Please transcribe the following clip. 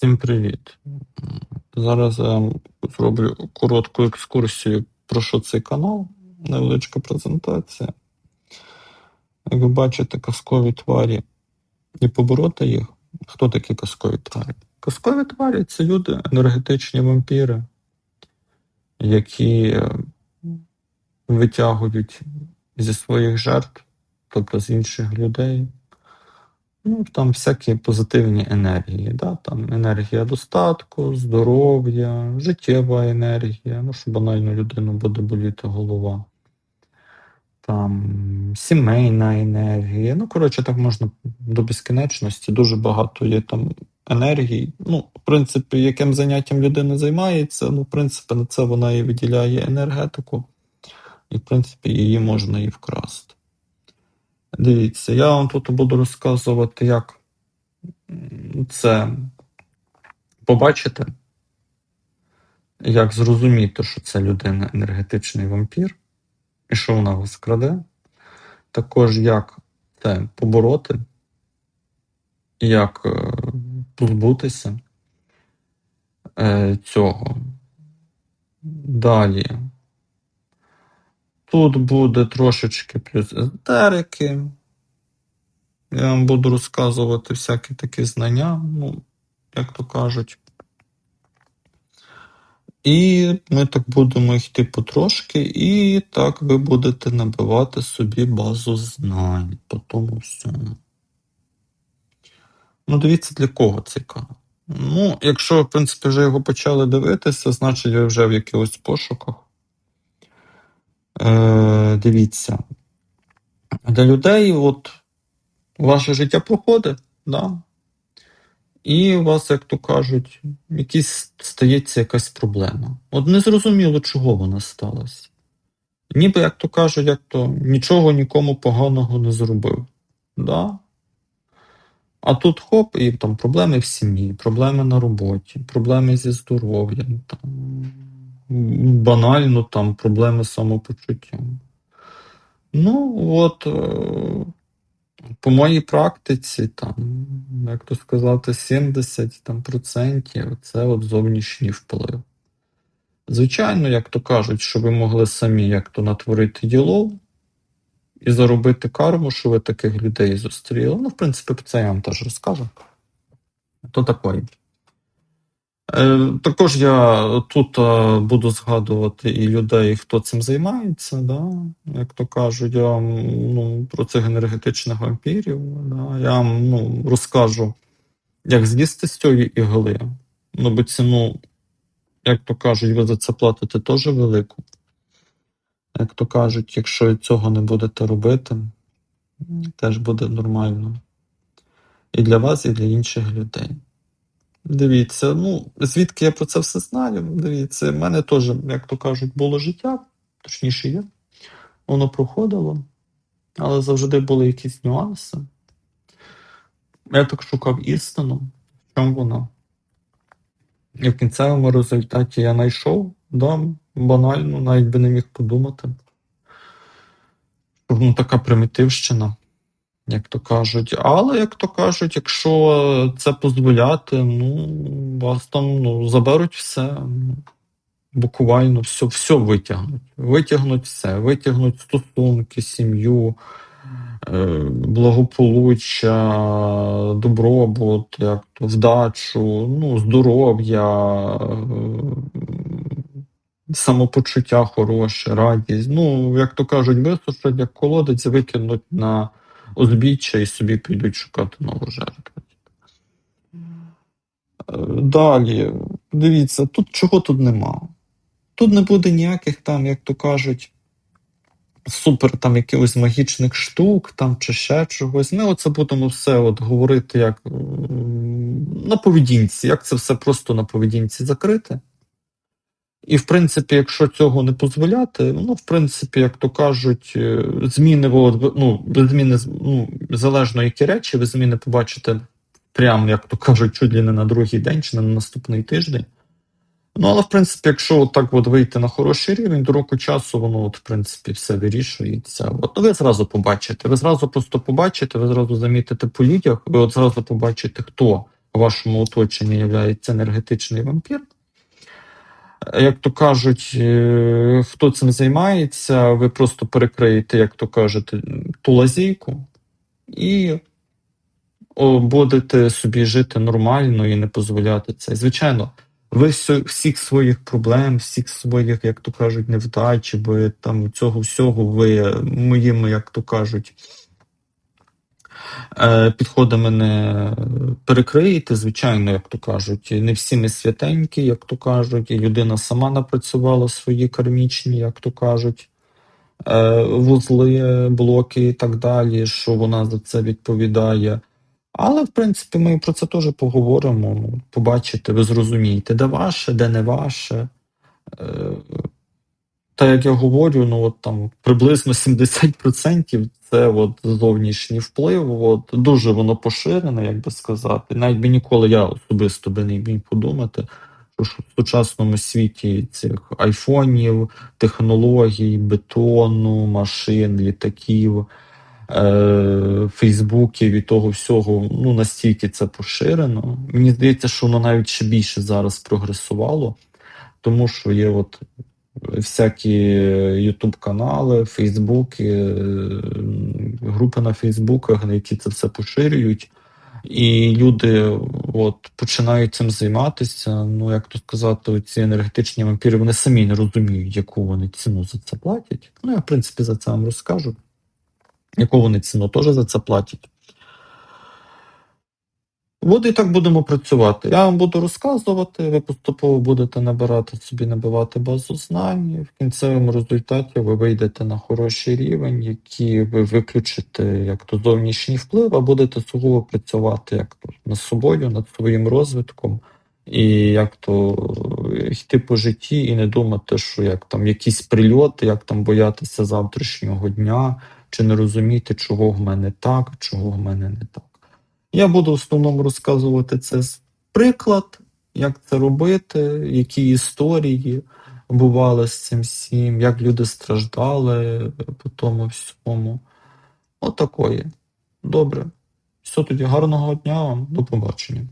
Всім привіт. Зараз я вам зроблю коротку екскурсію про що цей канал. Невеличка презентація. Як ви бачите, казкові тварі і побороти їх. Хто такі казкові тварі? Казкові тварі це люди, енергетичні вампіри, які е, витягують зі своїх жертв, тобто з інших людей. Ну, там всякі позитивні енергії, да? там енергія достатку, здоров'я, життєва енергія, ну, що банально людину буде боліти голова. Там сімейна енергія. Ну, коротше, так можна до безкінечності. Дуже багато є там енергій. Ну, в принципі, яким заняттям людина займається, ну, в принципі, на це вона і виділяє енергетику, і, в принципі, її можна і вкрасти. Дивіться, я вам тут буду розказувати, як це побачити, як зрозуміти, що це людина енергетичний вампір, і що вона вас краде. Також як це побороти, як е, позбутися е, цього. Далі. Тут буде трошечки плюс езотерики. Я вам буду розказувати всякі такі знання, ну, як то кажуть. І ми так будемо йти потрошки, і так ви будете набивати собі базу знань по тому всьому. Ну, дивіться, для кого канал. Ну, якщо, в принципі, вже його почали дивитися, значить ви вже в якихось пошуках. Е, дивіться. Для людей, от ваше життя проходить, да? і у вас, як то кажуть, якісь стається якась проблема. От не зрозуміло, чого вона сталася. Ніби, як то кажуть, як то нічого нікому поганого не зробив. Да? А тут хоп, і там проблеми в сім'ї, проблеми на роботі, проблеми зі здоров'ям, там, банально там проблеми з самопочуттям. Ну, от, е, по моїй практиці, там, як то сказати, 70 там, процентів це от зовнішній вплив. Звичайно, як то кажуть, що ви могли самі як то натворити діло і заробити карму, що ви таких людей зустріли. Ну, в принципі, це я вам теж розкажу. То такої. Е, також я тут е, буду згадувати і людей, хто цим займається, да? як то кажуть, я ну, про цих енергетичних вампірів. Да? Я ну, розкажу, як з'їсти з цієї ігли. Ну, бо ціну, як то кажуть, ви за це платите теж велику. Як то кажуть, якщо цього не будете робити, теж буде нормально. І для вас, і для інших людей. Дивіться, ну, звідки я про це все знаю? Дивіться, в мене теж, як то кажуть, було життя, точніше є. Воно проходило, але завжди були якісь нюанси. Я так шукав істину, в чому вона. І в кінцевому результаті я знайшов, да, банально, навіть би не міг подумати. Ну, така примітивщина, як то кажуть. Але, як то кажуть, якщо це дозволяти, ну, вас там ну, заберуть все. Буквально все, все витягнуть. Витягнуть все, витягнуть стосунки, сім'ю, е, благополуччя, добробут, як то, вдачу, ну, здоров'я, е, самопочуття хороше, радість. Ну, як то кажуть, висушать, як колодець, викинуть на узбіччя і собі підуть шукати нову жертву. Е, Далі, дивіться, тут чого тут нема. Тут не буде ніяких там, як то кажуть, супер там якихось магічних штук там чи ще чогось. Ми оце будемо все от говорити як на поведінці, як це все просто на поведінці закрити. І, в принципі, якщо цього не дозволяти, ну, в принципі, як то кажуть, е, зміни, ну, зміни, ну, залежно які речі, ви зміни побачите прямо, як то кажуть, чуть ли не на другий день чи не на наступний тиждень. Ну, але в принципі, якщо так от вийти на хороший рівень, до року часу воно, от, в принципі, все вирішується. От ви зразу побачите. Ви зразу просто побачите, ви зразу замітите по людях, ви от зразу побачите, хто у вашому оточенні є енергетичний вампір. Як то кажуть, е, хто цим займається, ви просто перекриєте, як то кажете, ту лазійку і будете собі жити нормально і не дозволяти це. Звичайно, ви всіх своїх проблем, всіх своїх, як то кажуть, невдач, ви там цього всього, ви моїми, як то кажуть, підходами не перекриєте, звичайно, як то кажуть, не всі ми святенькі, як то кажуть, і людина сама напрацювала свої кармічні, як то кажуть, е, вузли, блоки і так далі, що вона за це відповідає. Але, в принципі, ми про це теж поговоримо. ну, Побачите, ви зрозумієте, де ваше, де не ваше. Та як я говорю, ну от там приблизно 70% це от зовнішній вплив. От дуже воно поширене, як би сказати. Навіть би ніколи я особисто би не міг подумати, що в сучасному світі цих айфонів, технологій, бетону, машин, літаків, е, фейсбуків і того всього, ну настільки це поширено. Мені здається, що воно навіть ще більше зараз прогресувало, тому що є от всякі Ютуб канали, Фейсбуки, е, групи на Фейсбуках, на які це все поширюють. І люди от, починають цим займатися. Ну, як то сказати, ці енергетичні вампіри вони самі не розуміють, яку вони ціну за це платять. Ну, я, в принципі, за це вам розкажу. Яку вони ціну теж за це платять. От і так будемо працювати. Я вам буду розказувати, ви поступово будете набирати собі, набивати базу знань. В кінцевому результаті ви вийдете на хороший рівень, який ви виключите як то зовнішній вплив, а будете сугубо працювати як то над собою, над своїм розвитком, і як то йти по житті і не думати, що як там якісь прильоти, як там боятися завтрашнього дня, чи не розуміти, чого в мене так, чого в мене не так. Я буду в основному розказувати це з приклад, як це робити, які історії бували з цим всім, як люди страждали по тому всьому. Отакої. Добре. Все тоді гарного дня вам, до побачення.